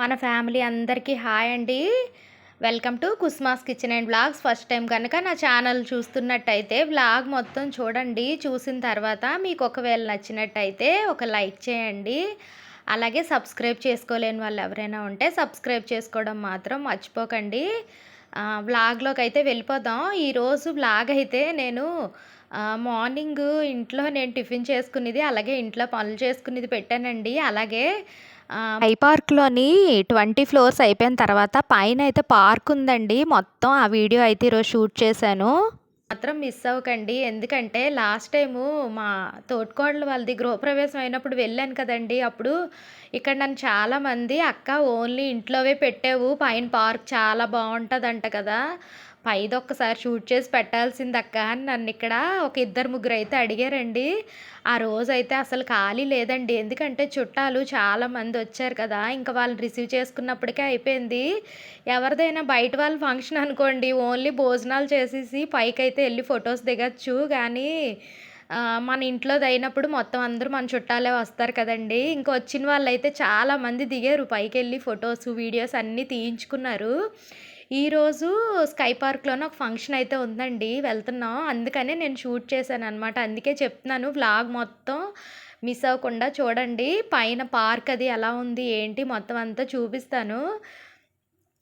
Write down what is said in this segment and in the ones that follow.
మన ఫ్యామిలీ అందరికీ హాయ్ అండి. Welcome to కుస్మాస్ kitchen and blogs first time కనుక నా ఛానల్ చూస్తున్నట్టయితే బ్లాగ్ మొత్తం చూడండి. చూసిన తర్వాత మీకు ఒకవేళ నచ్చినట్టయితే ఒక లైక్ చేయండి. అలాగే సబ్స్క్రైబ్ చేసుకోలేని వాళ్ళు ఎవరైనా ఉంటే సబ్స్క్రైబ్ చేసుకోవడం మాత్రం మర్చిపోకండి. వ్లాగ్లోకి అయితే వెళ్ళిపోదాం. ఈరోజు వ్లాగ్ అయితే నేను మార్నింగ్ ఇంట్లో నేను టిఫిన్ చేసుకునేది అలాగే ఇంట్లో పనులు చేసుకునేది పెట్టానండి. అలాగే ఐ పార్క్లోని ట్వంటీ ఫ్లోర్స్ అయిపోయిన తర్వాత పైన అయితే పార్క్ ఉందండి మొత్తం ఆ వీడియో అయితే ఈరోజు షూట్ చేశాను. మాత్రం మిస్ అవ్వకండి. ఎందుకంటే లాస్ట్ టైము మా తోటికోడలు వాళ్ళది గృహప్రవేశం అయినప్పుడు వెళ్ళాను కదండి. అప్పుడు ఇక్కడ నన్ను చాలామంది అక్క ఓన్లీ ఇంట్లోవే పెట్టావు. పైన పార్క్ చాలా బాగుంటుందంట కదా. పైది ఒక్కసారి షూట్ చేసి పెట్టాల్సింది అక్క అని నన్ను ఇక్కడ ఒక ఇద్దరు ముగ్గురు అయితే అడిగారండి. ఆ రోజు అయితే అసలు ఖాళీ లేదండి. ఎందుకంటే చుట్టాలు చాలామంది వచ్చారు కదా ఇంకా వాళ్ళని రిసీవ్ చేసుకున్నప్పటికే అయిపోయింది. ఎవరిదైనా బయట వాళ్ళ ఫంక్షన్ అనుకోండి ఓన్లీ భోజనాలు చేసేసి పైకి అయితే వెళ్ళి ఫొటోస్ దిగచ్చు. కానీ మన ఇంట్లోది అయినప్పుడు మొత్తం అందరూ మన చుట్టాలే వస్తారు కదండి. ఇంకా వచ్చిన వాళ్ళు అయితే చాలామంది దిగారు. పైకి వెళ్ళి ఫొటోస్ వీడియోస్ అన్నీ తీయించుకున్నారు. ఈరోజు స్కై పార్క్లోనే ఒక ఫంక్షన్ అయితే ఉందండి. వెళ్తున్నాం. అందుకనే నేను షూట్ చేశాను అనమాట అందుకే చెప్తున్నాను. వ్లాగ్ మొత్తం మిస్ అవ్వకుండా చూడండి. పైన పార్క్ అది ఎలా ఉంది ఏంటి మొత్తం అంతా చూపిస్తాను.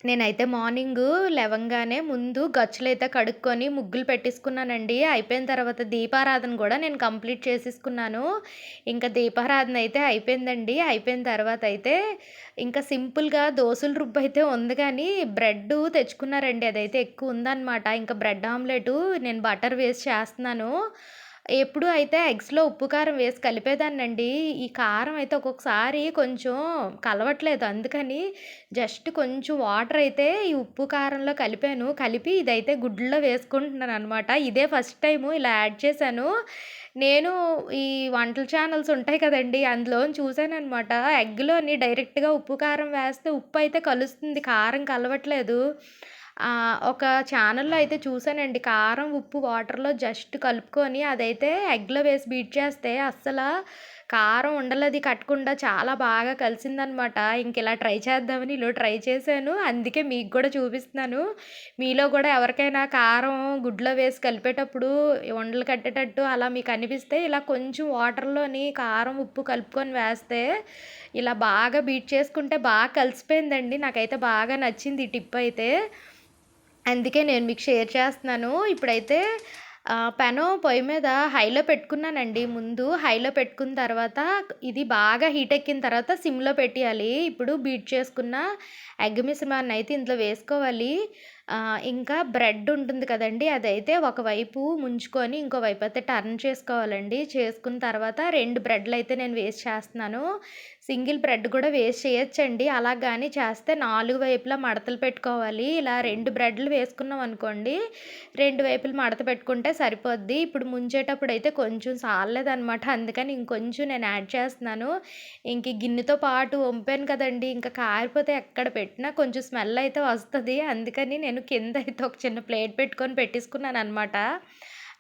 నేనైతే మార్నింగ్ లేవంగానే ముందు గచ్చులైతే కడుక్కొని ముగ్గులు పెట్టేసుకున్నానండి. అయిపోయిన తర్వాత దీపారాధన కూడా నేను కంప్లీట్ చేసేసుకున్నాను. ఇంకా దీపారాధన అయితే అయిపోయిందండి. అయిపోయిన తర్వాత అయితే ఇంకా సింపుల్గా దోశల రుబ్బు అయితే ఉంది కానీ బ్రెడ్ తెచ్చుకున్నారండి. అదైతే ఎక్కువ ఉందన్నమాట. ఇంకా బ్రెడ్ ఆమ్లెట్ నేను బటర్ వేసి చేస్తున్నాను. ఎప్పుడు అయితే ఎగ్స్‌లో ఉప్పు, కారం వేసి కలిపేదాన్నండి. ఈ కారం అయితే ఒక్కొక్కసారి కొంచెం కలవట్లేదు. అందుకని జస్ట్ కొంచెం వాటర్ అయితే ఈ ఉప్పు, కారంలో కలిపాను. కలిపి ఇదైతే గుడ్లలో అనమాట ఇదే ఫస్ట్ టైము ఇలా యాడ్ చేశాను. నేను ఈ వంటల ఛానల్స్ ఉంటాయి కదండీ! అందులో చూశానమాట ఎగ్‌లోని డైరెక్ట్‌గా ఉప్పు, కారం వేస్తే ఉప్పు అయితే కలుస్తుంది. కారం కలవట్లేదు. ఒక ఛానల్‌లో అయితే చూసానండి. కారం, ఉప్పు వాటర్‌లో జస్ట్ కలుపుకొని అదైతే ఎగ్‌లో వేసి బీట్ చేస్తే అస్సల కారం ఉండలది కట్టకుండా చాలా బాగా కలిసిందనమాట. ఇంక ఇలా ట్రై చేద్దామని ఇలా ట్రై చేశాను. అందుకే మీకు కూడా చూపిస్తున్నాను. మీలో కూడా ఎవరికైనా కారం గుడ్లో వేసి కలిపేటప్పుడు ఉండలు కట్టేటట్టు అలా మీకు అనిపిస్తే ఇలా కొంచెం వాటర్‌లోని కారం, ఉప్పు కలుపుకొని వేస్తే ఇలా బాగా బీట్ చేసుకుంటే బాగా కలిసిపోయిందండి. నాకైతే బాగా నచ్చింది ఈ టిప్ అయితే. అందుకే నేను మీకు షేర్ చేస్తున్నాను. ఇప్పుడైతే పెనం పొయ్యి మీద హైలో పెట్టుకున్నానండి. ముందు హైలో పెట్టుకున్న తర్వాత ఇది బాగా హీట్ ఎక్కిన తర్వాత సిమ్లో పెట్టేయాలి. ఇప్పుడు బీట్ చేసుకున్న ఎగ్ మిశ్రమాన్ని అయితే ఇందులో వేసుకోవాలి. ఇంకా బ్రెడ్ ఉంటుంది కదండి అదైతే ఒకవైపు ముంచుకొని ఇంకో వైపు అయితే టర్న్ చేసుకోవాలండి. చేసుకున్న తర్వాత రెండు బ్రెడ్లు అయితే నేను వేస్ట్ చేస్తున్నాను. సింగిల్ బ్రెడ్ కూడా వేస్ట్ చేయొచ్చండి. అలా కానీ చేస్తే నాలుగు వైపులా మడతలు పెట్టుకోవాలి. ఇలా రెండు బ్రెడ్లు వేసుకున్నాం అనుకోండి రెండు వైపులు మడత పెట్టుకుంటే సరిపోద్ది. ఇప్పుడు ముంచేటప్పుడు అయితే కొంచెం సాలేదనమాట అందుకని ఇంకొంచెం నేను యాడ్ చేస్తున్నాను. ఇంక గిన్నెతో పాటు వంపాను కదండి. ఇంకా కారిపోతే ఎక్కడ పెట్టినా కొంచెం స్మెల్ అయితే వస్తుంది. అందుకని నేను కింద అయితే ఒక చిన్న ప్లేట్ పెట్టుకొని పెట్టేసుకున్నాను అనమాట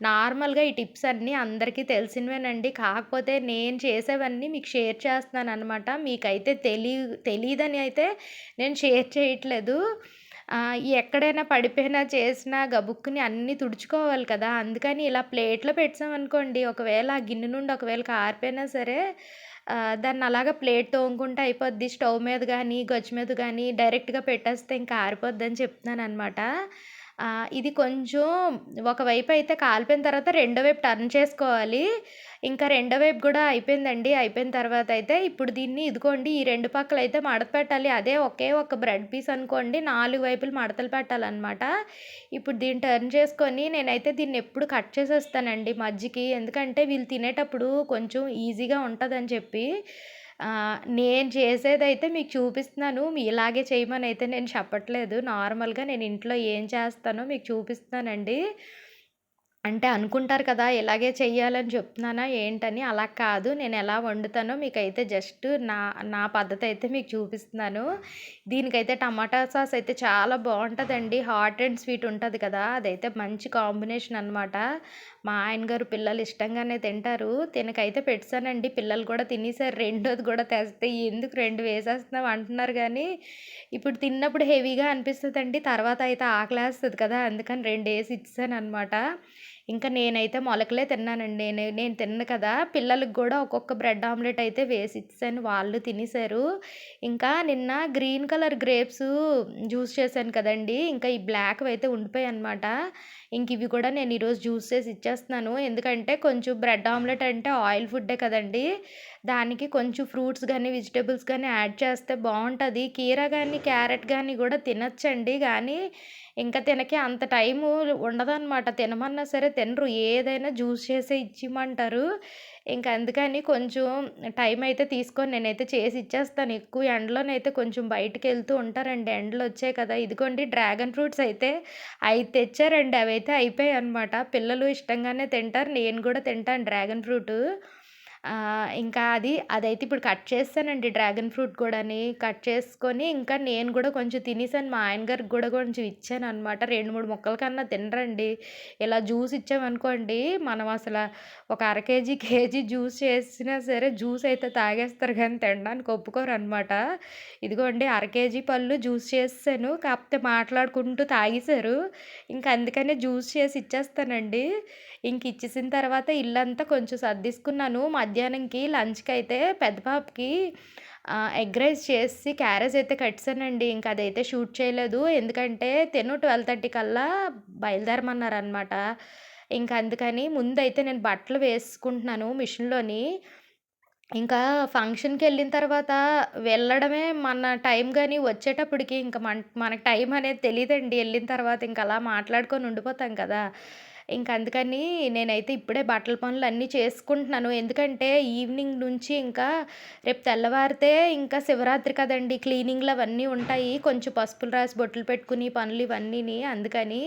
నార్మల్గా ఈ టిప్స్ అన్నీ అందరికీ తెలిసినవేనండి. కాకపోతే నేను చేసేవన్నీ మీకు షేర్ చేస్తున్నాను అనమాట మీకైతే తెలి తెలియదని అయితే నేను షేర్ చేయట్లేదు. ఎక్కడైనా పడిపోయినా చేసినా గబుక్కుని అన్నీ తుడుచుకోవాలి కదా. అందుకని ఇలా ప్లేట్లో పెట్టామనుకోండి ఒకవేళ ఆ గిన్నె నుండి ఒకవేళ కారిపోయినా సరే దాన్ని అలాగా ప్లేట్ తోముకుంటే అయిపోద్ది. స్టవ్ మీద కానీ గచ్చు మీద కానీ డైరెక్ట్గా పెట్టేస్తే ఇంకా ఆరిపోద్ది అని చెప్తున్నాను అనమాట ఇది కొంచెం ఒకవైపు అయితే కాలిపోయిన తర్వాత రెండో వైపు టర్న్ చేసుకోవాలి. ఇంకా రెండో వైపు కూడా అయిపోయిందండి. అయిపోయిన తర్వాత అయితే ఇప్పుడు దీన్ని ఇదిగోండి ఈ రెండు పక్కల అయితే మడత పెట్టాలి. అదే ఒకే ఒక బ్రెడ్ పీస్ అనుకోండి నాలుగు వైపులు మడతలు పెట్టాలన్నమాట. ఇప్పుడు దీన్ని టర్న్ చేసుకొని నేనైతే దీన్ని ఎప్పుడు కట్ చేసేస్తానండి మజ్జికి. ఎందుకంటే వీళ్ళు తినేటప్పుడు కొంచెం ఈజీగా ఉంటుందని చెప్పి నేను చేసేదైతే మీకు చూపిస్తున్నాను. ఇలాగే చేయమని అయితే నేను చెప్పట్లేదు. నార్మల్గా నేను ఇంట్లో ఏం చేస్తానో మీకు చూపిస్తానండి అంటే అనుకుంటారు కదా! ఇలాగే చెయ్యాలని చెప్తున్నానా ఏంటని. అలా కాదు. నేనెలా వండుతానో మీకైతే జస్ట్ నా నా పద్ధతయితే మీకు చూపిస్తున్నాను. దీనికైతే టమాటా సాస్ అయితే చాలా బావుంటదండి. హాట్ అండ్ స్వీట్ ఉంటది కదా! అదైతే మంచి కాంబినేషన్ అనమాట. మా ఆయన గారు పిల్లలు ఇష్టంగానే తింటారు. తినకైతే పెట్టేసానండి. పిల్లలు కూడా తినేసారు. రెండోది కూడా తెస్తే ఎందుకు 2 వేసేస్తున్నావు అంటున్నారు గానీ, ఇప్పుడు తిన్నప్పుడు హెవీగా అనిపిస్తదండి. తర్వాత అయితే ఆకలేస్తది కదా! అందుకని 2 ఏసి ఇచ్చేసాననమాట. ఇంకా నేనైతే మొలకలే తిన్నానండి. నేను నేను తిన్నాను కదా! పిల్లలకి కూడా ఒక్కొక్క బ్రెడ్ ఆమ్లెట్ అయితే వేసి ఇచ్చాను వాళ్ళు తినేసారు. ఇంకా నిన్న గ్రీన్ కలర్ గ్రేప్స్ జ్యూస్ చేశాను కదండీ! ఇంకా ఈ బ్లాక్ అయితే ఉండిపోయాయి అనమాట ఇంక ఇవి కూడా నేను ఈరోజు జ్యూస్ చేసి ఇచ్చేస్తున్నాను. ఎందుకంటే కొంచెం బ్రెడ్ ఆమ్లెట్ అంటే ఆయిల్ ఫుడ్డే కదండీ! దానికి కొంచెం ఫ్రూట్స్ కానీ వెజిటేబుల్స్ కానీ యాడ్ చేస్తే బాగుంటుంది కీర కానీ క్యారెట్ కానీ కూడా తినచ్చండి కానీ ఇంకా తినకి అంత టైము ఉండదనమాట. తినమన్నా సరే తినరు. ఏదైనా జ్యూస్ చేసే ఇచ్చిమంటారు. ఇంక అందుకని కొంచెం టైం అయితే తీసుకొని నేనైతే చేసి ఇచ్చేస్తాను. ఎక్కువ ఎండలోనైతే కొంచెం బయటికెళ్తూ ఉంటారండి. ఎండలు వచ్చాయి కదా! ఇదిగోండి డ్రాగన్ ఫ్రూట్స్ అయితే అవి తెచ్చారండి. అవి అయితే అయిపోయాయి అనమాట పిల్లలు ఇష్టంగానే తింటారు. నేను కూడా తింటాను డ్రాగన్ ఫ్రూటు. ఇంకా అది అదైతే ఇప్పుడు కట్ చేస్తానండి డ్రాగన్ ఫ్రూట్ కూడాని. కట్ చేసుకొని ఇంకా నేను కూడా కొంచెం తినేసాను. మా ఆయన గారికి కూడా కొంచెం ఇచ్చాననమాట. 2, 3 ముక్కల కన్నా తినరండి. ఇలా జ్యూస్ ఇచ్చామనుకోండి, మనం అసల ఒక అర కేజీ, కేజీ జ్యూస్ చేసినా సరే జ్యూస్ అయితే తాగేస్తారు కానీ తినడానికి ఒప్పుకోరనమాట. ఇదిగోండి అర కేజీ పళ్ళు జ్యూస్ చేస్తాను కాకపోతే మాట్లాడుకుంటూ తాగేసారు. ఇంకా అందుకనే జ్యూస్ చేసి ఇచ్చేస్తానండి. ఇంక ఇచ్చేసిన తర్వాత ఇల్లంతా కొంచెం సర్దిసుకున్నాను మధ్యాహ్నంకి లంచ్‌కైతే పెద్ద పాపకి ఎగ్ రైస్ చేసి క్యారేజ్ అయితే కట్టేసానండి. ఇంక అదైతే షూట్ చేయలేదు. ఎందుకంటే టెన్ ట్వెల్వ్ థర్టీ కల్లా బయలుదేరమన్నారనమాట. ఇంక అందుకని ముందైతే నేను బట్టలు వేసుకుంటున్నాను మిషన్‌లోని. ఇంకా ఫంక్షన్కి వెళ్ళిన తర్వాత వెళ్ళడమే మన టైం కానీ వచ్చేటప్పటికి ఇంకా మన మనకు టైం అనేది తెలియదండి వెళ్ళిన తర్వాత ఇంక అలా మాట్లాడుకొని ఉండిపోతాం కదా! ఇంక అందుకని నేనైతే ఇప్పుడే బట్టల పనులు అన్నీ చేసుకుంటున్నాను. ఎందుకంటే ఈవినింగ్ నుంచి ఇంకా రేపు తెల్లవారితే ఇంకా శివరాత్రి కదండి క్లీనింగ్‌లు అవన్నీ ఉంటాయి. కొంచెం పసుపులు రాసి బొట్లు పెట్టుకుని పనులు ఇవన్నీ అందుకని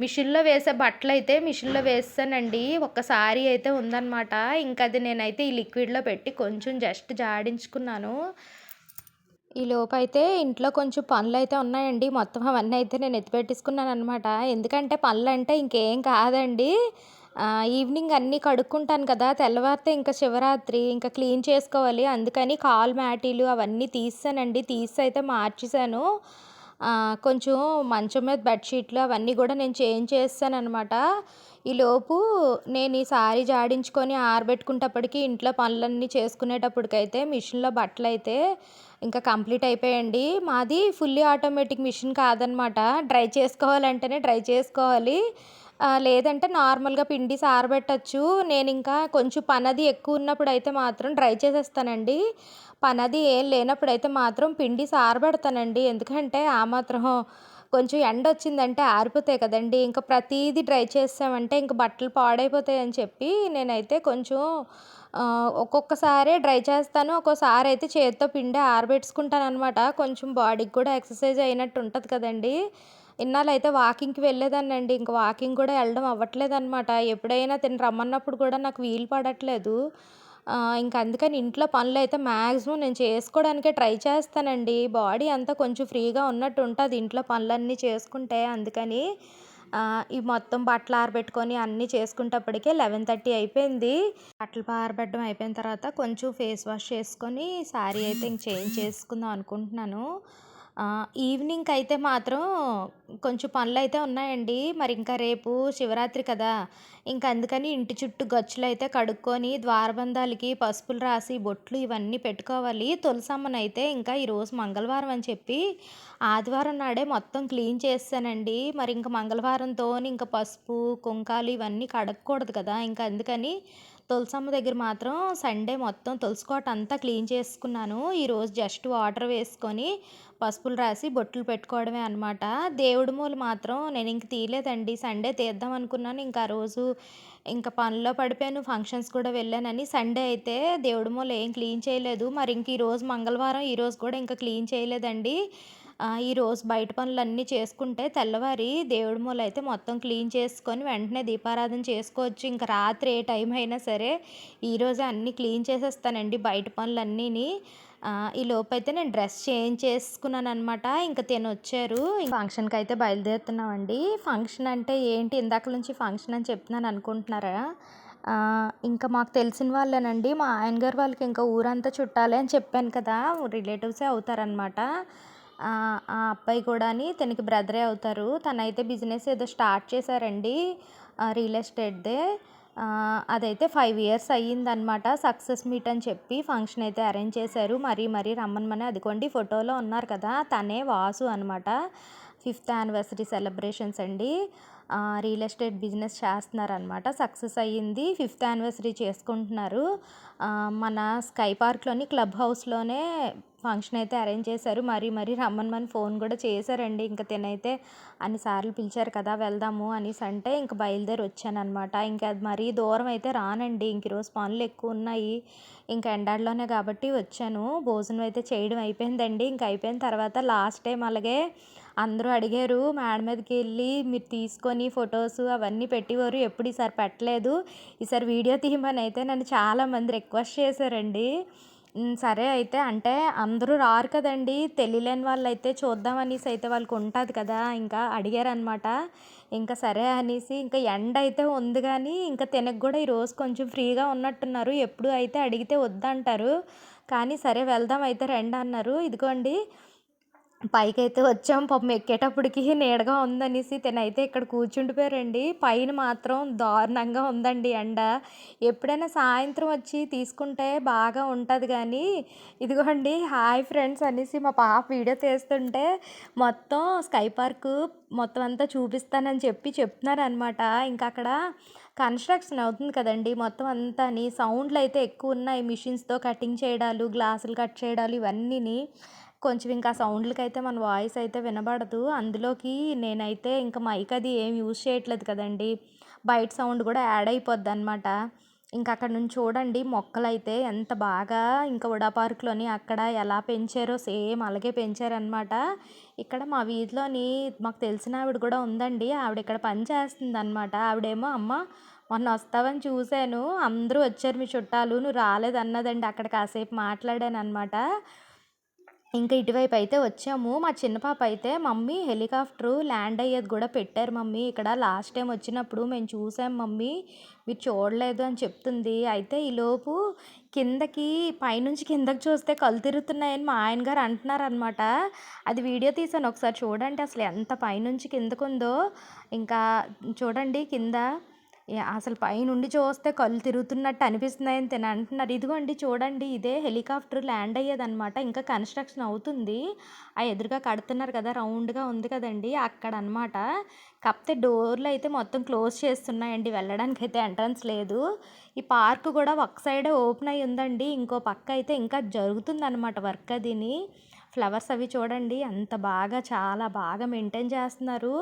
మిషన్‌లో వేసే బట్టలు అయితే మిషన్‌లో వేస్తానండి ఒక్కసారి అయితే ఉందనమాట. ఇంకా అది నేనైతే ఈ లిక్విడ్‌లో పెట్టి కొంచెం జస్ట్ జాడించుకున్నాను. ఈలోపైతే ఇంట్లో కొంచెం పనులైతే ఉన్నాయండి. మొత్తం అవన్నీ అయితే నేను ఎత్తిపెట్టేసుకున్నాను అనమాట ఎందుకంటే పనులంటే ఇంకేం కాదండి. ఈవినింగ్ అన్నీ కడుక్కుంటాను కదా! తెల్లవారితే ఇంకా శివరాత్రి ఇంకా క్లీన్ చేసుకోవాలి. అందుకని కాల్ మ్యాటీలు అవన్నీ తీసానండి తీసి మార్చేసాను. మార్చేశాను కొంచెం మంచం మీద బెడ్‌షీట్లు అవన్నీ కూడా నేను చేంజ్ చేసేసాననమాట. ఈలోపు నేను ఈ సారీ జాడించుకొని ఆరబెట్టుకునేటప్పటికి ఇంట్లో పనులన్నీ చేసుకునేటప్పటికైతే మిషన్‌లో బట్టలు అయితే ఇంకా కంప్లీట్ అయిపోయాయండి. మాది ఫుల్లీ ఆటోమేటిక్ మిషన్ కాదనమాట. డ్రై చేసుకోవాలంటేనే డ్రై చేసుకోవాలి. లేదంటే నార్మల్‌గా పిండి సారబెట్టచ్చు నేను ఇంకా కొంచెం పనది ఎక్కువ ఉన్నప్పుడు అయితే మాత్రం డ్రై చేసేస్తానండి. పనది ఏం లేనప్పుడైతే మాత్రం పిండి సారబెడతానండి ఎందుకంటే ఆ మాత్రం కొంచెం ఎండ వచ్చిందంటే ఆరిపోతాయి కదండీ! ఇంకా ప్రతిదీ డ్రై చేసామంటే ఇంక బట్టలు పాడైపోతాయని చెప్పి నేనైతే కొంచెం ఒక్కొక్కసారి డ్రై చేస్తాను. ఒక్కోసారి అయితే చేతితో పిండి ఆరబెట్టేసుకుంటాననమాట. కొంచెం బాడీకి కూడా ఎక్సర్సైజ్ అయినట్టు ఉంటుంది కదండీ! ఇన్నాళ్ళైతే వాకింగ్‌కి వెళ్ళేదాన్నండి. ఇంక వాకింగ్ కూడా ఎళ్ళడం అవ్వట్లేదనమాట. ఎప్పుడైనా తిని రమ్మన్నప్పుడు కూడా నాకు వీలు పడట్లేదు. ఇంకా ఇంక అందుకని ఇంట్లో పనులైతే మ్యాక్సిమం నేను చేసుకోవడానికే ట్రై చేస్తానండి. బాడీ అంతా కొంచెం ఫ్రీగా ఉన్నట్టు ఉంటుంది ఇంట్లో పనులన్నీ చేసుకుంటే. అందుకని ఇవి ఈ మొత్తం బట్టలు ఆరబెట్టుకొని అన్నీ చేసుకునేటప్పటికే 11:30 అయిపోయింది. బట్టలు ఆరబెట్టడం అయిపోయిన తర్వాత కొంచెం ఫేస్ వాష్ చేసుకొని శారీ అయితే ఇంక చేంజ్ చేసుకుందాం అనుకుంటున్నాను. ఆహ్, అయితే మాత్రం కొంచెం పనులైతే ఉన్నాయండి. మరి ఇంకా రేపు శివరాత్రి కదా! ఇంకా అందుకని ఇంటి చుట్టూ గచ్చులైతే కడుక్కొని ద్వారబంధాలకి పసుపులు రాసి బొట్లు ఇవన్నీ పెట్టుకోవాలి. తులసమ్మనైతే ఇంకా ఈరోజు మంగళవారం అని చెప్పి ఆదివారం నాడే మొత్తం క్లీన్ చేస్తానండి మరి ఇంకా మంగళవారంతో ఇంకా పసుపు, కుంకాలు ఇవన్నీ కడగకూడదు కదా! ఇంకా అందుకని తులసమ్మ దగ్గర మాత్రం సండే మొత్తం తులసి కోట అంతా క్లీన్ చేసుకున్నాను. ఈరోజు జస్ట్ వాటర్ వేసుకొని పసుపులు రాసి బొట్లు పెట్టుకోవడమే అనమాట. దేవుడి మూల మాత్రం నేను ఇంక తీయలేదండి. సండే తీద్దాం అనుకున్నాను. ఇంకా రోజు ఇంకా పనిలో పడిపోయాను. ఫంక్షన్స్ కూడా వెళ్ళానని సండే అయితే దేవుడి మూల ఏం క్లీన్ చేయలేదు. మరి ఇంక ఈరోజు మంగళవారం ఈరోజు కూడా ఇంకా క్లీన్ చేయలేదండి. ఈరోజు బయట పనులన్నీ చేసుకుంటే తెల్లవారి దేవుడి మూల అయితే మొత్తం క్లీన్ చేసుకొని వెంటనే దీపారాధన చేసుకోవచ్చు ఇంకా రాత్రి ఏ టైం అయినా సరే ఈరోజు అన్నీ క్లీన్ చేసేస్తానండి బయట పనులన్నీని ఈ లోపు అయితే నేను డ్రెస్ చేంజ్ చేసుకున్నాను అనమాట ఇంకా తినొచ్చారు. ఫంక్షన్కి అయితే బయలుదేరుతున్నామండి. ఫంక్షన్ అంటే ఏంటి? ఇందాక నుంచి ఫంక్షన్ అని చెప్తున్నాను అనుకుంటున్నారా? ఇంకా మాకు తెలిసిన వాళ్ళేనండి. మా ఆయన గారు వాళ్ళకి ఇంకా ఊరంతా చుట్టాలే అని చెప్పాను కదా. రిలేటివ్సే అవుతారనమాట ఆ అబ్బాయి కూడాని తనకి బ్రదరే అవుతారు. తనైతే బిజినెస్ ఏదో స్టార్ట్ చేశారండి. రియల్ ఎస్టేట్దే. అదైతే ఫైవ్ ఇయర్స్ అయ్యిందనమాట సక్సెస్ మీట్ అని చెప్పి ఫంక్షన్ అయితే అరేంజ్ చేశారు. మరీ మరీ రమ్మనమని అదిగోండి ఫోటోలో ఉన్నారు కదా తనే వాసు అనమాట ఫిఫ్త్ యానివర్సరీ సెలబ్రేషన్స్ అండి. రియల్ ఎస్టేట్ బిజినెస్ చేస్తున్నారనమాట. సక్సెస్ అయ్యింది. ఫిఫ్త్ యానివర్సరీ చేసుకుంటున్నారు. మన స్కై పార్క్లోని క్లబ్ హౌస్లోనే ఫంక్షన్ అయితే అరేంజ్ చేశారు. మరీ మరీ రమ్మని ఫోన్ కూడా చేశారండి. ఇంకా తినైతే అన్నిసార్లు పిలిచారు కదా వెళ్దాము అనేసి అంటే ఇంక బయలుదేరి వచ్చానమాట ఇంకా అది మరీ దూరం అయితే రానండి. ఇంక ఈరోజు పనులు ఎక్కువ ఉన్నాయి. ఇంకా ఎండాడ్లోనే కాబట్టి వచ్చాను. భోజనం అయితే చేయడం అయిపోయిందండి. ఇంక అయిపోయిన తర్వాత లాస్ట్ టైం అలాగే అందరూ అడిగారు మేడ మీదకి వెళ్ళి మీరు తీసుకొని ఫొటోస్ అవన్నీ పెట్టేవారు ఎప్పుడు ఈసారి పెట్టలేదు. ఈసారి వీడియో తీయమని అయితే నన్ను చాలామంది రిక్వెస్ట్ చేశారండి. సరే అయితే అంటే అందరూ రారు కదండి. తెలియలేని వాళ్ళు అయితే చూద్దాం అనేసి అయితే వాళ్ళకి ఉంటుంది కదా ఇంకా అడిగారనమాట ఇంకా సరే అనేసి ఇంకా ఎండ అయితే ఉంది కానీ ఇంకా తినకు కూడా ఈరోజు కొంచెం ఫ్రీగా ఉన్నట్టున్నారు. ఎప్పుడు అయితే అడిగితే వద్దంటారు. కానీ సరే వెళ్దాం అయితే రండి అన్నారు. ఇదిగోండి పైకైతే వచ్చాం. పాపం ఎక్కేటప్పటికి నీడగా ఉందనేసి తినైతే ఇక్కడ కూర్చుండిపోయారండి. పైన మాత్రం దారుణంగా ఉందండి ఎండ. ఎప్పుడైనా సాయంత్రం వచ్చి తీసుకుంటే బాగా ఉంటుంది కానీ ఇదిగోండి హాయ్ ఫ్రెండ్స్ అనేసి మా పాప వీడియో తీస్తుంటే మొత్తం స్కై పార్క్ మొత్తం అంతా చూపిస్తానని చెప్పి చెప్తున్నారనమాట ఇంకా అక్కడ కన్స్ట్రక్షన్ అవుతుంది కదండి మొత్తం అంతా సౌండ్లు అయితే ఎక్కువ ఉన్నాయి. మిషన్స్తో కటింగ్ చేయడాలు గ్లాసులు కట్ చేయడాలు ఇవన్నీని. కొంచెం ఇంకా సౌండ్లకి అయితే మన వాయిస్ అయితే వినబడదు. అందులోకి నేనైతే ఇంకా మైక్ అది ఏం యూజ్ చేయట్లేదు కదండి. బయట సౌండ్ కూడా యాడ్ అయిపోద్ది అనమాట ఇంకా అక్కడ నుంచి చూడండి మొక్కలు అయితే ఎంత బాగా ఇంకా ఉడా పార్క్లోని అక్కడ ఎలా పెంచారో సేమ్ అలాగే పెంచారనమాట ఇక్కడ మా వీధిలోని మాకు తెలిసిన ఆవిడ కూడా ఉందండి. ఆవిడ ఇక్కడ పని చేస్తుంది అనమాట ఆవిడేమో అమ్మ మొన్న వస్తావని చూశాను. అందరూ వచ్చారు మీ చుట్టాలు. నువ్వు రాలేదన్నదండి. అక్కడ కాసేపు మాట్లాడాను అనమాట ఇంకా ఇటువైపు అయితే వచ్చాము. మా చిన్న పాప అయితే మమ్మీ హెలికాప్టరు ల్యాండ్ అయ్యేది కూడా పెట్టారు మమ్మీ. ఇక్కడ లాస్ట్ టైం వచ్చినప్పుడు మేము చూసాం మమ్మీ. మీరు చూడలేదు అని చెప్తుంది. అయితే ఈలోపు కిందకి పైనుంచి కిందకి చూస్తే కళ్ళు తిరుగుతున్నాయని మా ఆయన గారు అంటున్నారు అనమాట అది వీడియో తీసాను ఒకసారి చూడండి అసలు ఎంత పైనుంచి కిందకుందో. ఇంకా చూడండి కింద. అసలు పైనుండి చూస్తే కళ్ళు తిరుగుతున్నట్టు అనిపిస్తున్నాయని తిన అంటున్నారు. ఇదిగోండి చూడండి ఇదే హెలికాప్టర్ ల్యాండ్ అయ్యేదన్నమాట. ఇంకా కన్స్ట్రక్షన్ అవుతుంది. ఆ ఎదురుగా కడుతున్నారు కదా రౌండ్గా ఉంది కదండి అక్కడ అనమాట కాకపోతే డోర్లు అయితే మొత్తం క్లోజ్ చేస్తున్నాయండి వెళ్ళడానికి అయితే ఎంట్రన్స్ లేదు. ఈ పార్క్ కూడా ఒక సైడే ఓపెన్ అయ్యి ఉందండి ఇంకో పక్క అయితే ఇంకా జరుగుతుందన్నమాట వర్క్ అదిని. ఫ్లవర్స్ అవి చూడండి అంత బాగా చాలా బాగా మెయింటైన్ చేస్తున్నారు.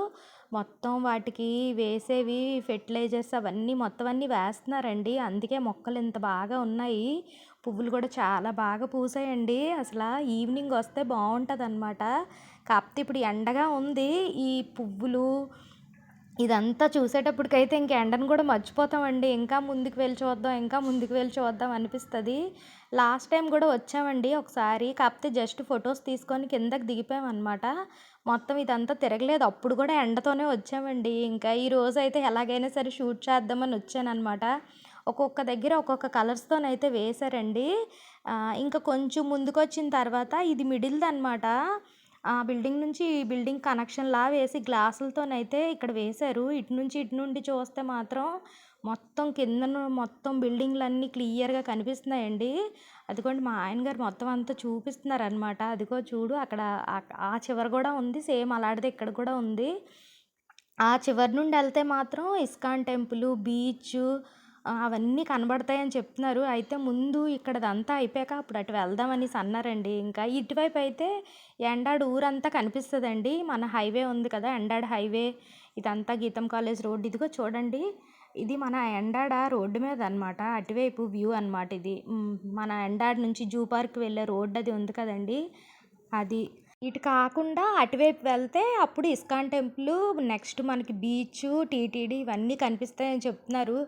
మొత్తం వాటికి వేసేవి ఫెర్టిలైజర్స్ అవన్నీ మొత్తం అన్నీ వేస్తున్నారండి. అందుకే మొక్కలు ఇంత బాగా ఉన్నాయి. పువ్వులు కూడా చాలా బాగా పూసాయండి. అసలు ఈవినింగ్ వస్తే బాగుంటుంది అనమాట కాకపోతే ఇప్పుడు ఎండగా ఉంది. ఈ పువ్వులు ఇదంతా చూసేటప్పటికైతే ఇంక ఎండను కూడా మర్చిపోతామండి. ఇంకా ముందుకు వెళ్ళి చూద్దాం ఇంకా ముందుకు వెళ్ళి చూద్దాం అనిపిస్తుంది. లాస్ట్ టైం కూడా వచ్చామండి ఒకసారి. కాకపోతే జస్ట్ ఫొటోస్ తీసుకొని కిందకి దిగిపోయామన్నమాట. మొత్తం ఇదంతా తిరగలేదు. అప్పుడు కూడా ఎండతోనే వచ్చామండి. ఇంకా ఈ రోజు అయితే ఎలాగైనా సరే షూట్ చేద్దామని వచ్చానమాట ఒక్కొక్క దగ్గర ఒక్కొక్క కలర్స్తోనైతే వేశారండి. ఇంకా కొంచెం ముందుకు వచ్చిన తర్వాత ఇది మిడిల్ది అనమాట ఆ బిల్డింగ్ నుంచి ఈ బిల్డింగ్ కనెక్షన్లా వేసి గ్లాసులతోనైతే ఇక్కడ వేశారు. ఇటు నుంచి ఇటు నుండి చూస్తే మాత్రం మొత్తం కిందన మొత్తం బిల్డింగ్లన్నీ క్లియర్గా కనిపిస్తున్నాయండి. అదిగోండి మా ఆయన గారు మొత్తం అంతా చూపిస్తున్నారు అనమాట అదిగో చూడు అక్కడ ఆ చివర కూడా ఉంది సేమ్ అలాంటిది ఇక్కడ కూడా ఉంది. ఆ చివరి నుండి వెళ్తే మాత్రం ఇస్కాన్ టెంపుల్ బీచ్ అవన్నీ కనబడతాయని చెప్తున్నారు. అయితే ముందు ఇక్కడదంతా అయిపోయాక అప్పుడు అటు వెళ్దామని అన్నారండి. ఇంకా ఇటువైపు అయితే ఎండాడు ఊరంతా కనిపిస్తుందండి. మన హైవే ఉంది కదా ఎండాడు హైవే. ఇదంతా గీతం కాలేజ్ రోడ్. ఇదిగో చూడండి. ఇది మన ఎండాడ రోడ్డు మీద అనమాట అటువైపు వ్యూ అనమాట ఇది. మన ఎండాడ నుంచి జూ పార్క్ వెళ్ళే రోడ్ అది ఉంది కదండి. అది ఇటు కాకుండా అటువైపు వెళ్తే అప్పుడు ఇస్కాన్ టెంపుల్ నెక్స్ట్ మనకి బీచ్ టీటీడీ ఇవన్నీ కనిపిస్తాయని చెప్తున్నారు.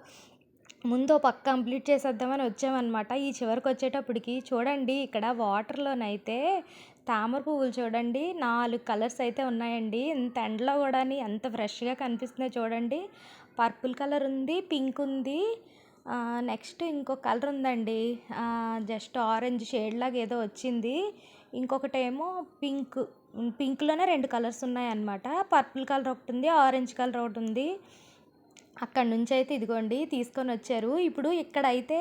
ముందు పక్క కంప్లీట్ చేసేద్దామని వచ్చామన్నమాట ఈ చివరికి వచ్చేటప్పటికి చూడండి ఇక్కడ వాటర్లోనైతే తామర పువ్వులు చూడండి నాలుగు కలర్స్ అయితే ఉన్నాయండి. ఇంత ఎండలో కూడా ఎంత ఫ్రెష్గా కనిపిస్తున్నాయి చూడండి. పర్పుల్ కలర్ ఉంది పింక్ ఉంది. నెక్స్ట్ ఇంకో కలర్ ఉందండి. జస్ట్ ఆరెంజ్ షేడ్ లాగా ఏదో వచ్చింది. ఇంకొకటేమో పింక్ పింక్లోనే రెండు కలర్స్ ఉన్నాయన్నమాట. పర్పుల్ కలర్ ఒకటి ఉంది ఆరెంజ్ కలర్ ఒకటి ఉంది. అక్కడ నుంచి అయితే ఇదిగోండి తీసుకొని వచ్చారు. ఇప్పుడు ఇక్కడైతే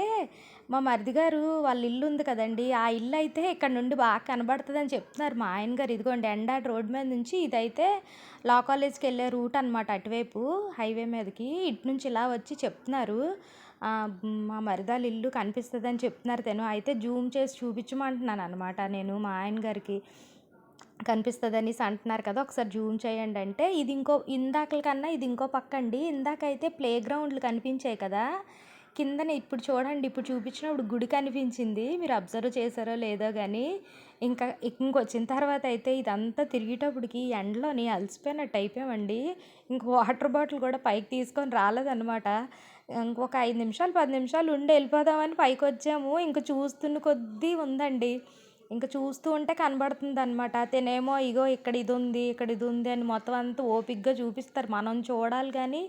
మా మరిది గారు వాళ్ళ ఇల్లు ఉంది కదండి ఆ ఇల్లు అయితే ఇక్కడ నుండి బాగా కనబడుతుంది అని చెప్తున్నారు మా ఆయన గారు ఇదిగోండి ఎండా రోడ్ మీద నుంచి ఇదైతే లా కాలేజ్కి వెళ్ళే రూట్ అనమాట అటువైపు హైవే మీదకి. ఇటు నుంచి ఇలా వచ్చి చెప్తున్నారు. మా మరిదాల ఇల్లు కనిపిస్తుంది అని చెప్తున్నారు తను. అయితే జూమ్ చేసి చూపించమంటున్నాను అనమాట నేను మా ఆయన గారికి కనిపిస్తుంది అంటున్నారు కదా ఒకసారి జూమ్ చేయండి అంటే. ఇది ఇంకో ఇందాకల కన్నా ఇది ఇంకో పక్క అండి ఇందాకైతే ప్లే గ్రౌండ్లు కనిపించాయి కదా కిందన ఇప్పుడు చూడండి ఇప్పుడు చూపించినప్పుడు గుడి కనిపించింది మీరు అబ్జర్వ్ చేశారో లేదో కానీ ఇంకా ఇంకొచ్చిన తర్వాత అయితే ఇదంతా తిరిగేటప్పటికి ఎండలోని అలసిపోయినట్టు అయిపోయామండి. ఇంక వాటర్ బాటిల్ కూడా పైకి తీసుకొని రాలేదన్నమాట. ఇంకొక ఐదు నిమిషాలు పది నిమిషాలు ఉండి వెళ్ళిపోదామని పైకి వచ్చాము ఇంక చూస్తున్న కొద్దీ ఉందండి. ఇంకా చూస్తూ ఉంటే కనబడుతుంది అనమాట తినేమో ఇగో ఇక్కడ ఇది ఉంది ఇక్కడ ఇది ఉంది అని మొత్తం అంతా ఓపిక్గా చూపిస్తారు. మనం చూడాలి కానీ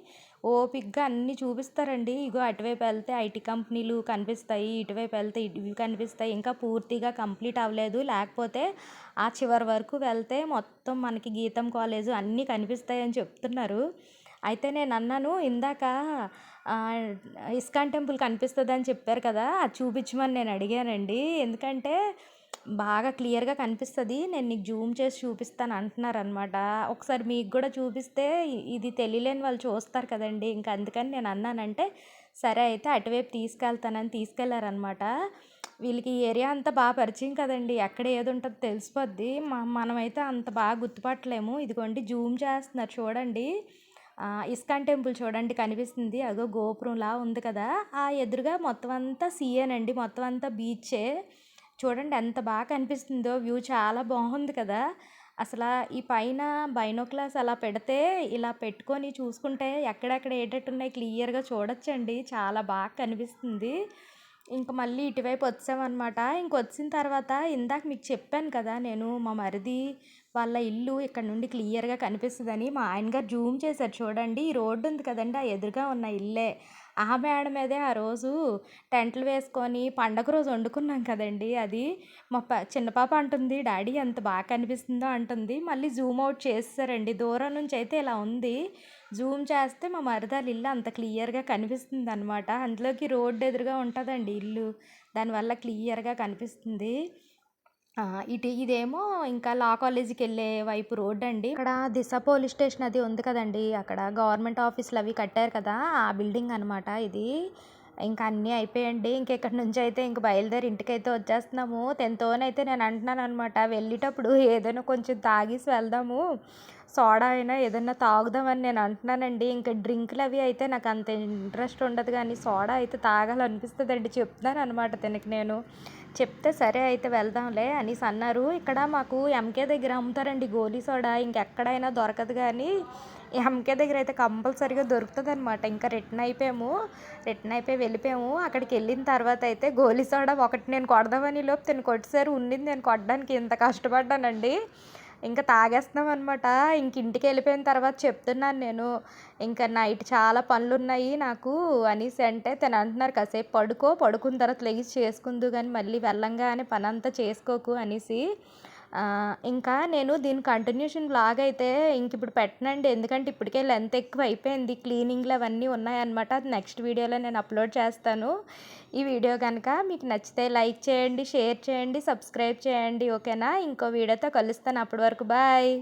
ఓపిక్గా అన్నీ చూపిస్తారండి. ఇగో అటువైపు వెళ్తే ఐటీ కంపెనీలు కనిపిస్తాయి ఇటువైపు వెళ్తే ఇవి కనిపిస్తాయి. ఇంకా పూర్తిగా కంప్లీట్ అవ్వలేదు. లేకపోతే ఆ చివరి వరకు వెళ్తే మొత్తం మనకి గీతం కాలేజు అన్నీ కనిపిస్తాయి అని చెప్తున్నారు. అయితే నేను అన్నాను ఇందాక ఇస్కాన్ టెంపుల్ కనిపిస్తుంది అని చెప్పారు కదా అది చూపించమని నేను అడిగానండి. ఎందుకంటే బాగా క్లియర్గా కనిపిస్తుంది. నేను నీకు జూమ్ చేసి చూపిస్తాను అంటున్నారు అనమాట ఒకసారి మీకు కూడా చూపిస్తే ఇది తెలియలేని వాళ్ళు చూస్తారు కదండి. ఇంకా అందుకని నేను అన్నానంటే సరే అయితే అటువైపు తీసుకెళ్తానని తీసుకెళ్ళారనమాట. వీళ్ళకి ఈ ఏరియా అంతా బాగా పరిచయం కదండి. ఎక్కడ ఏది ఉంటుందో తెలిసిపోద్ది. మనమైతే అంత బాగా గుర్తుపట్టలేము. ఇదిగోండి జూమ్ చేస్తున్నారు చూడండి. ఇస్కాన్ టెంపుల్ చూడండి కనిపిస్తుంది. అదో గోపురంలా ఉంది కదా. ఆ ఎదురుగా మొత్తం అంతా సీఏనండి మొత్తం అంతా బీచే. చూడండి ఎంత బాగా కనిపిస్తుందో వ్యూ చాలా బాగుంది కదా. అసలు ఈ పైన బైనోక్లాస్ అలా పెడితే ఇలా పెట్టుకొని చూసుకుంటే ఎక్కడెక్కడ ఏటట్టున్నాయి క్లియర్గా చూడొచ్చండి. చాలా బాగా కనిపిస్తుంది. ఇంక మళ్ళీ ఇటువైపు వచ్చామన్నమాట. ఇంక వచ్చిన తర్వాత ఇందాక మీకు చెప్పాను కదా నేను మా మరిది వాళ్ళ ఇల్లు ఇక్కడ నుండి క్లియర్గా కనిపిస్తుందని మా ఆయన గారు జూమ్ చేశారు చూడండి. ఈ రోడ్డు ఉంది కదండి ఆ ఎదురుగా ఉన్న ఇల్లే. ఆ మేడ మీదే ఆ రోజు టెంట్లు వేసుకొని పండగ రోజు వండుకున్నాం కదండి అది. మా ప చిన్న పాప అంటుంది డాడీ ఎంత బాగా కనిపిస్తుందో అంటుంది. మళ్ళీ జూమ్ అవుట్ చేస్తారండి దూరం నుంచి అయితే ఇలా ఉంది. జూమ్ చేస్తే మా మరదాలు ఇల్లు అంత క్లియర్గా కనిపిస్తుంది అనమాట అందులోకి రోడ్డు ఎదురుగా ఉంటుందండి ఇల్లు. దానివల్ల క్లియర్గా కనిపిస్తుంది. ఇటు ఇదేమో ఇంకా లా కాలేజీకి వెళ్ళే వైపు రోడ్ అండి ఇక్కడ దిశ పోలీస్ స్టేషన్ అది ఉంది కదండి. అక్కడ గవర్నమెంట్ ఆఫీసులు అవి కట్టారు కదా ఆ బిల్డింగ్ అనమాట ఇది. ఇంకా అన్నీ అయిపోయండి. ఇంక ఇక్కడ నుంచి అయితే ఇంక బయలుదేరి ఇంటికైతే వచ్చేస్తున్నాము. అయితే నేను అంటున్నాను అనమాట వెళ్ళేటప్పుడు ఏదైనా కొంచెం తాగేసి వెళ్దాము. సోడా అయినా ఏదైనా తాగుదామని నేను అంటున్నానండి. ఇంకా డ్రింకులు అవి అయితే నాకు అంత ఇంట్రెస్ట్ ఉండదు కానీ సోడా అయితే తాగాలనిపిస్తుందండి. చెప్తాను చెప్తున్నాను అనమాట తినకి నేను. చెప్తే సరే అయితే వెళ్దాంలే అనేసి అన్నారు. ఇక్కడ మాకు ఎంకే దగ్గర అమ్ముతారండి గోలీ సోడా. ఇంకెక్కడైనా దొరకదు కానీ ఎంకే దగ్గర అయితే కంపల్సరీగా దొరుకుతుంది అనమాట ఇంకా రిటర్న్ అయిపోయాము. రిటర్న్ అయిపోయి వెళ్ళిపోయాము. అక్కడికి వెళ్ళిన తర్వాత అయితే గోలీ సోడా ఒకటి నేను కొడదామని లోపు తిను కొట్టేసారు ఉండింది నేను కొట్టడానికి ఇంత కష్టపడ్డానండి. ఇంకా తాగేస్తున్నాం అనమాట ఇంక ఇంటికి వెళ్ళిపోయిన తర్వాత చెప్తున్నాను నేను ఇంకా నైట్ చాలా పనులు ఉన్నాయి నాకు అనేసి అంటే తను అంటున్నారు కాసేపు పడుకో పడుకున్న తర్వాత లెగిసి చేసుకుందు కానీ మళ్ళీ వెళ్ళంగానే పని అంతా చేసుకోకు అనేసి. ఇంకా నేను దీని కంటిన్యూషన్ బ్లాగ్ అయితే ఇంక ఇప్పుడు పెట్టనండి. ఎందుకంటే ఇప్పటికే లెంత్ ఎక్కువ అయిపోయింది క్లీనింగ్లు అవన్నీ ఉన్నాయన్నమాట. అది నెక్స్ట్ వీడియోలో నేను అప్లోడ్ చేస్తాను. ఈ వీడియో కనుక మీకు నచ్చితే లైక్ చేయండి షేర్ చేయండి సబ్స్క్రైబ్ చేయండి. ఓకేనా ఇంకో వీడియోతో కలుస్తాను. అప్పటి వరకు బాయ్